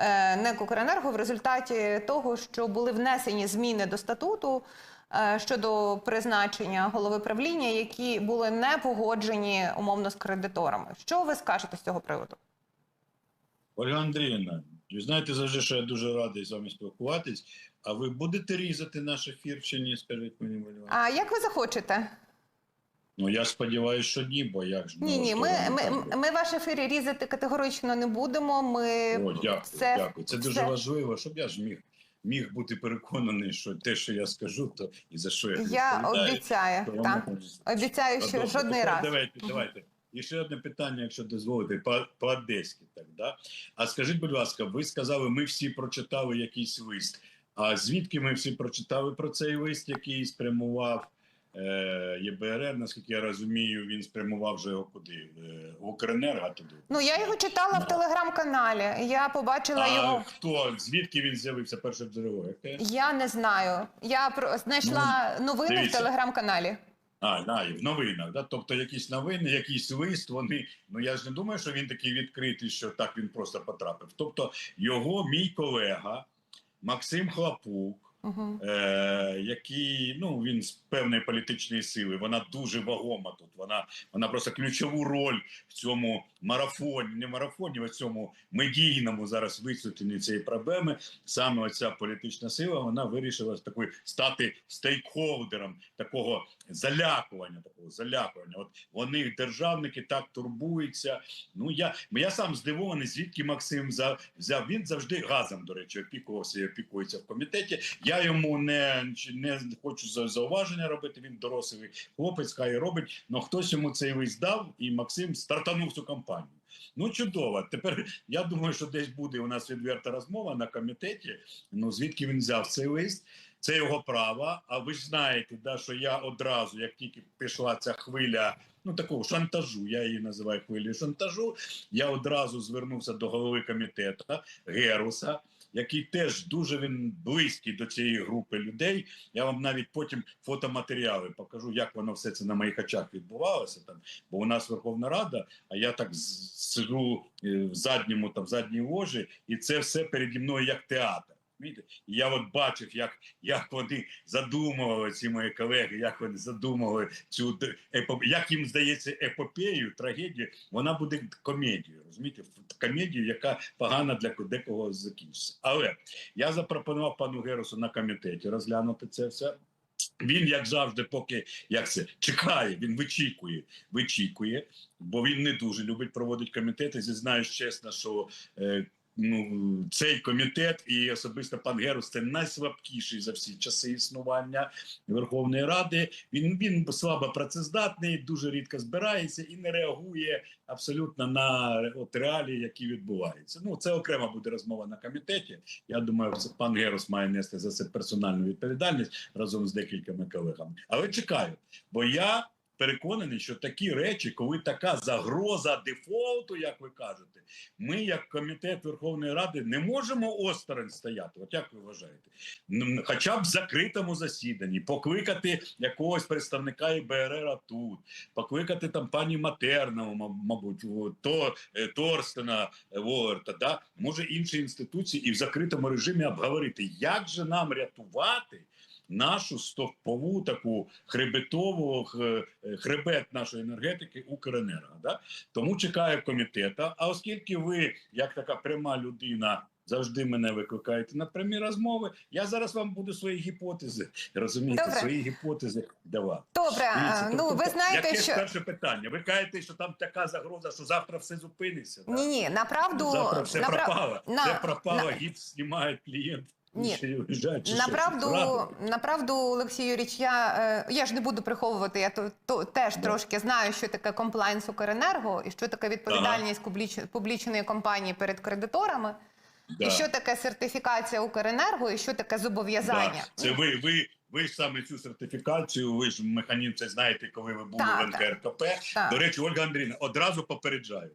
е, НЕК «Укренерго» в результаті того, що були внесені зміни до статуту е, щодо призначення голови правління, які були не погоджені умовно з кредиторами. Що ви скажете з цього приводу? Ольга Андріївна, ви знаєте завжди, що я дуже радий з вами спілкуватись. А ви будете різати наш ефір чи ні? Скажіть мені, ласка. А як ви захочете? Ну я сподіваюся, що ні, бо як ж Ні, ні, ми, ми, ми ваш ефір різати категорично не будемо. Ми О, дякую, це, дякую. Це дуже це- важливо, щоб я ж міг, міг бути переконаний, що те, що я скажу, то і за що я Я обіцяю, то так. може- Обіцяю, що добре, жодний раз. Давайте, давайте. І ще одне питання, якщо дозволите, по, по одеськи так, да? А скажіть, будь ласка, ви сказали, ми всі прочитали якийсь лист. А звідки ми всі прочитали про цей лист, який спрямував ЄБРР? Наскільки я розумію, він спрямував вже його куди? Е, в Укренерго туди. Ну я його читала в телеграм-каналі. Я побачила а його. хто? Звідки він з'явився перше джерело? Я не знаю. Я про знайшла новини в Ну, телеграм-каналі. А, да, і в новинах, да? тобто якісь новини, якийсь лист, вони. Ну я ж не думаю, що він такий відкритий, що так він просто потрапив. Тобто, його мій колега Максим Хлапук, Угу. е, який ну він з певної політичної сили, вона дуже вагома тут. Вона вона просто ключову роль в цьому марафоні, не марафоні, а в цьому медійному зараз висвітленні цієї проблеми. Саме оця політична сила вона вирішила такою стати стейкхолдером такого залякування. Такого залякування. От вони державники так турбуються. Ну я я сам здивований, звідки Максим взяв. Він завжди газом, до речі, опікувався і опікується в комітеті. Я йому не, не хочу зауваження робити. Він дорослий хлопець, хай робить. але хтось йому цей лист дав, і Максим стартанув цю кампанію. Ну чудово. Тепер я думаю, що десь буде у нас відверта розмова на комітеті. Ну звідки він взяв цей лист? Це його право. А ви ж знаєте, да, що я одразу, як тільки пішла ця хвиля, ну такого шантажу, я її називаю хвилею шантажу. Я одразу звернувся до голови комітету Геруса, який теж дуже він близький до цієї групи людей. Я вам навіть потім фотоматеріали покажу, як воно все це на моїх очах відбувалося. Там, бо у нас Верховна Рада, а я так сижу е, в задньому там в задній ложі, і це все переді мною як театр. Розумієте? І я от бачив, як, як вони задумували ці мої колеги, як вони задумували цю д- епо... як їм здається, епопею, трагедію, вона буде комедією, розумієте, комедією, яка погана для декого закінчиться. Але я запропонував пану Герусу на комітеті розглянути це все. Він, як завжди, поки як це чекає, він вичікує, вичікує, бо він не дуже любить проводити комітети. Зізнаюсь чесно, що е, ну, цей комітет і особисто пан Герус це найслабкіший за всі часи існування Верховної Ради. Він він слабо працездатний, дуже рідко збирається і не реагує абсолютно на от реалії, які відбуваються. Ну це окрема буде розмова на комітеті. Я думаю, це пан Герус має нести за це персональну відповідальність разом з декількома колегами. Але чекаю, бо я. Переконаний, що такі речі, коли така загроза дефолту, як ви кажете, ми, як комітет Верховної Ради, не можемо осторонь стояти. От як ви вважаєте? Хоча б в закритому засіданні, покликати якогось представника ІБРР тут, покликати там пані Матернову, мабуть, то е, Торстена е, Волерта, да? може інші інституції, і в закритому режимі обговорити, як же нам рятувати. Нашу стовпову таку хребетову е, хребет нашої енергетики Укренерго. Да? Тому чекаю комітета. А оскільки ви, як така пряма людина, завжди мене викликаєте на прямі розмови, я зараз вам буду свої гіпотези, розумієте, Добре. свої гіпотези давати. Добре, Дивіться, е, ну тобто, ви знаєте, яке що перше питання? Ви кажете, що там така загроза, що завтра все зупиниться. ні, ні, направду завтра все напра- пропало. на- все пропало, на- гіпс знімає клієнт. Ні. Направду, направду, Олексій Юрійович, я, е, я ж не буду приховувати. Я то, то теж Да. трошки знаю, що таке комплайнс Укренерго і що таке відповідальність публіч, публічної компанії перед кредиторами, Да. і що таке сертифікація Укренерго, і що таке зобов'язання. Да. Це ви, ви, ви ж саме цю сертифікацію, ви ж механізм це знаєте, коли ви були Так, в НКРКП. Так. До речі, Ольга Андрійовна, одразу попереджаю.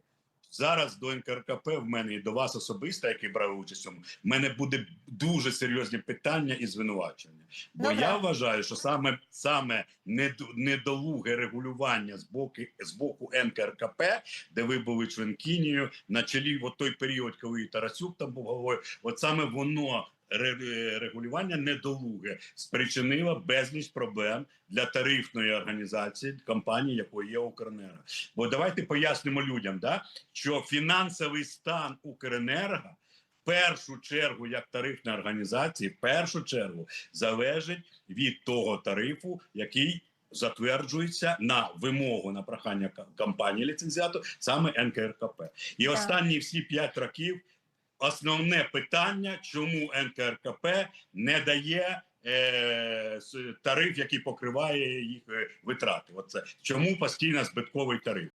Зараз до НКРКП в мене і до вас особисто, який брав участь в цьому, в мене буде дуже серйозні питання і звинувачення. Бо Добре. я вважаю, що саме саме недолуге регулювання з боку з боку НКРКП, де ви були членкінію на чолі, в той період, коли Тарасюк там був головою, от саме воно. Ре- Регулювання недолуге спричинило безліч проблем для тарифної організації компанії, якою є Укренерго. Бо давайте пояснимо людям, да, що фінансовий стан Укренерго в першу чергу, як тарифної організації, в першу чергу залежить від того тарифу, який затверджується на вимогу на прохання компанії ліцензіату, саме НКРКП. І останні всі п'ять років основне питання, чому НКРКП не дає. е, Тариф, який покриває їх е, витрати, оце чому постійно збитковий тариф.